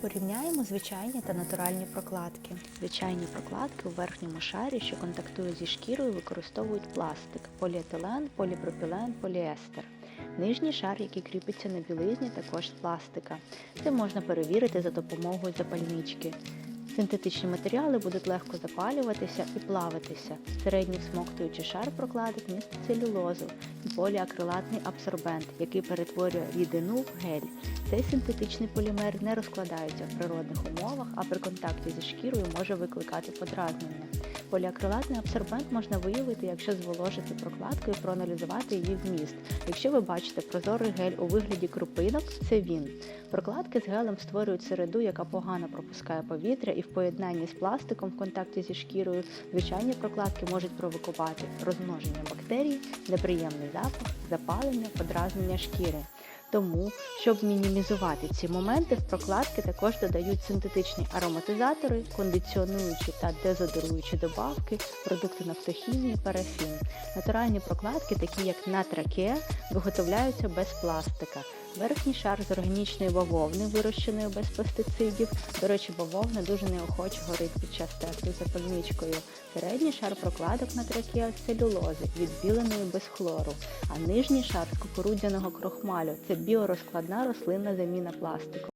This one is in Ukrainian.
Порівняємо звичайні та натуральні прокладки. Звичайні прокладки у верхньому шарі, що контактує зі шкірою, використовують пластик, поліетилен, поліпропілен, поліестер. Нижній шар, який кріпиться на білизні, також з пластика. Це можна перевірити за допомогою запальнички. Синтетичні матеріали будуть легко запалюватися і плавитися. Середній всмоктуючий шар прокладок містить целюлозу і поліакрилатний абсорбент, який перетворює рідину в гель. Цей синтетичний полімер не розкладається в природних умовах, а при контакті зі шкірою може викликати подразнення. Поліакрилатний абсорбент можна виявити, якщо зволожити прокладку і проаналізувати її вміст. Якщо ви бачите прозорий гель у вигляді крупинок, це він. Прокладки з гелем створюють середу, яка погано пропускає повітря, і в поєднанні з пластиком в контакті зі шкірою звичайні прокладки можуть провокувати розмноження бактерій, неприємний запах, запалення, подразнення шкіри. Тому, щоб мінімізувати ці моменти, в прокладки також додають синтетичні ароматизатори, кондиціонуючі та дезодоруючі добавки, продукти нафтохімії, парафін. Натуральні прокладки, такі як натраке, виготовляються без пластика. Верхній шар з органічної бавовни, вирощеної без пестицидів. До речі, бавовна дуже неохоче горить під час тесту за пальничкою. Середній шар прокладок на целюлози, відбіленої без хлору. А нижній шар з кукурудзяного крохмалю це біорозкладна рослинна заміна пластику.